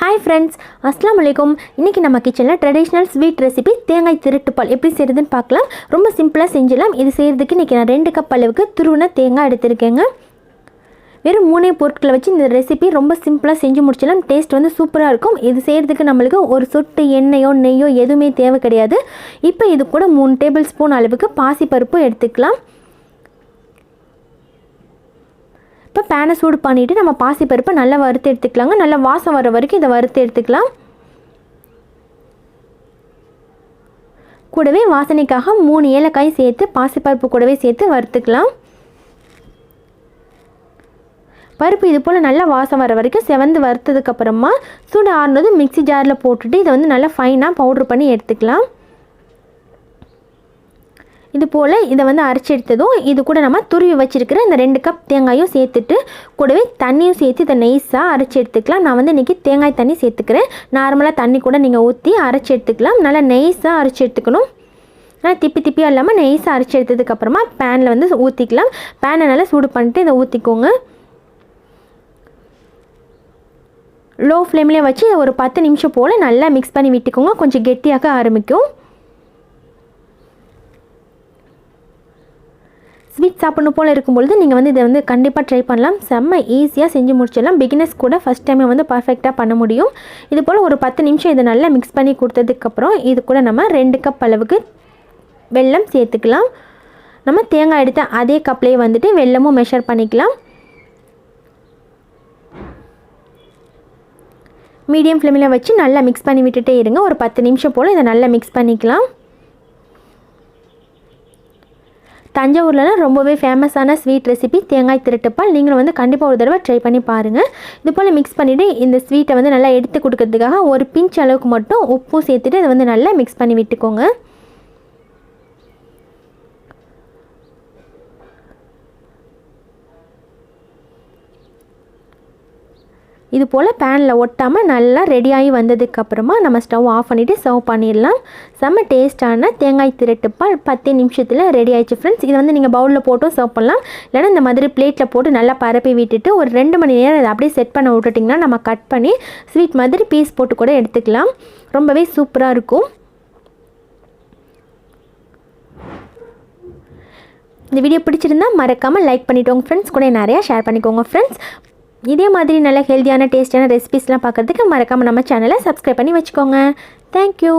Hi friends அஸ்லாம் வலைக்கம் இன்றைக்கி நம்ம கிச்சனில் ட்ரெடிஷ்னல் ஸ்வீட் ரெசிபி தேங்காய் திருட்டுப்பால் எப்படி செய்கிறதுன்னு பார்க்கலாம். ரொம்ப சிம்பிளாக செஞ்சிடலாம். இது செய்கிறதுக்கு இன்றைக்கி நான் ரெண்டு கப் அளவுக்கு துருவின தேங்காய் எடுத்திருக்கேங்க. வெறும் மூணே பொருட்களை வச்சு இந்த ரெசிபி ரொம்ப சிம்பிளாக செஞ்சு முடிச்சிடலாம். டேஸ்ட் வந்து சூப்பராக இருக்கும். இது செய்கிறதுக்கு நம்மளுக்கு ஒரு சொட்டு எண்ணெயோ நெய்யோ எதுவுமே தேவை கிடையாது. இப்போ இது கூட மூணு டேபிள் ஸ்பூன் அளவுக்கு பாசிப்பருப்பு எடுத்துக்கலாம். இப்போ பேனை சூடு பண்ணிவிட்டு நம்ம பாசிப்பருப்பை நல்லா வறுத்து எடுத்துக்கலாங்க. நல்லா வாசம் வர வரைக்கும் இதை வறுத்து எடுத்துக்கலாம். கூடவே வாசனைக்காக மூணு ஏலக்காய் சேர்த்து பாசிப்பருப்பு கூடவே சேர்த்து வறுத்துக்கலாம். பருப்பு இது போல் நல்லா வாசம் வர வரைக்கும் செவந்து வறுத்ததுக்கப்புறமா சூடு ஆறுனதும் மிக்சி ஜாரில் போட்டுட்டு இதை வந்து நல்லா ஃபைனாக பவுட்ரு பண்ணி எடுத்துக்கலாம். இது போல் இதை வந்து அரைச்சி எடுத்ததும் இது கூட நம்ம துருவி வச்சுருக்கிற இந்த ரெண்டு கப் தேங்காயும் சேர்த்துட்டு கூடவே தண்ணியும் சேர்த்து இதை நெய்ஸாக அரைச்சி எடுத்துக்கலாம். நான் வந்து இன்றைக்கி தேங்காய் தண்ணி சேர்த்துக்கிறேன். நார்மலாக தண்ணி கூட நீங்கள் ஊற்றி அரைச்சி எடுத்துக்கலாம். நல்லா நெய்ஸாக அரைச்சி எடுத்துக்கணும். ஆனால் திப்பி திப்பியாக இல்லாமல் நெய்ஸாக அரைச்சி எடுத்ததுக்கப்புறமா பேனில் வந்து ஊற்றிக்கலாம் பேனை நல்லா சூடு பண்ணிட்டு இதை ஊற்றிக்கோங்க லோ ஃப்ளேம்லேயே வச்சு ஒரு பத்து நிமிஷம் போல் நல்லா மிக்ஸ் பண்ணி விட்டுக்கோங்க. கொஞ்சம் கெட்டியாக ஆரம்பிக்கும். ஸ்வீட் சாப்பிடணும் போல் இருக்கும்பொழுது நீங்கள் வந்து இதை வந்து கண்டிப்பாக ட்ரை பண்ணலாம். செம்ம ஈஸியாக செஞ்சு முடிச்சிடலாம். பிகினர்ஸ் கூட ஃபஸ்ட் டைமே வந்து பர்ஃபெக்டாக பண்ண முடியும். இது போல் ஒரு பத்து நிமிஷம் இதை நல்லா மிக்ஸ் பண்ணி கொடுத்ததுக்கப்புறம் இது கூட நம்ம ரெண்டு கப் அளவுக்கு வெல்லம் சேர்த்துக்கலாம். நம்ம தேங்காய் எடுத்த அதே கப்லேயே வந்துட்டு வெல்லமும் மெஷர் பண்ணிக்கலாம். மீடியம் ஃப்ளேமில் வச்சு நல்லா மிக்ஸ் பண்ணி விட்டுட்டே இருங்க. ஒரு பத்து நிமிஷம் போல் இதை நல்லா மிக்ஸ் பண்ணிக்கலாம். தஞ்சாவூரில் ரொம்பவே ஃபேமஸான ஸ்வீட் ரெசிபி தேங்காய் திருட்டுப்பால் நீங்களும் வந்து கண்டிப்பாக ஒரு தடவை ட்ரை பண்ணி பாருங்கள் இது போல் மிக்ஸ் பண்ணிவிட்டு இந்த ஸ்வீட்டை வந்து நல்லா எடுத்து கொடுக்கறதுக்காக ஒரு பிஞ்ச் அளவுக்கு மட்டும் உப்பும் சேர்த்துட்டு அதை வந்து நல்லா மிக்ஸ் பண்ணி விட்டுக்கோங்க. இது போல் பேனில் ஒட்டாமல் நல்லா ரெடியாகி வந்ததுக்கப்புறமா நம்ம ஸ்டவ் ஆஃப் பண்ணிவிட்டு சர்வ் பண்ணிடலாம். செம்ம டேஸ்ட்டான தேங்காய் திரட்டுப்பால் பத்து நிமிஷத்தில் ரெடி ஆயிடுச்சு ஃப்ரெண்ட்ஸ் இதை வந்து நீங்கள் பவுலில் போட்டும் சர்வ் பண்ணலாம். இல்லைனா இந்த மாதிரி பிளேட்டில் போட்டு நல்லா பரப்பி விட்டுட்டு ஒரு ரெண்டு மணி நேரம் அதை அப்படியே செட் பண்ண விட்டுட்டிங்கன்னா நம்ம கட் பண்ணி ஸ்வீட் மாதிரி பீஸ் போட்டு கூட எடுத்துக்கலாம். ரொம்பவே சூப்பராக இருக்கும். இந்த வீடியோ பிடிச்சிருந்தா மறக்காமல் லைக் பண்ணிவிட்டு ஃப்ரெண்ட்ஸ் கூட நிறையா ஷேர் பண்ணிக்கோங்க ஃப்ரெண்ட்ஸ் இதே மாதிரி நல்ல ஹெல்த்தியான டேஸ்டியான ரெசிபிஸ்லாம் பார்க்குறதுக்கு மறக்காமல் நம்ம சேனலை சப்ஸ்கிரைப் பண்ணி வச்சுக்கோங்க. தேங்க்யூ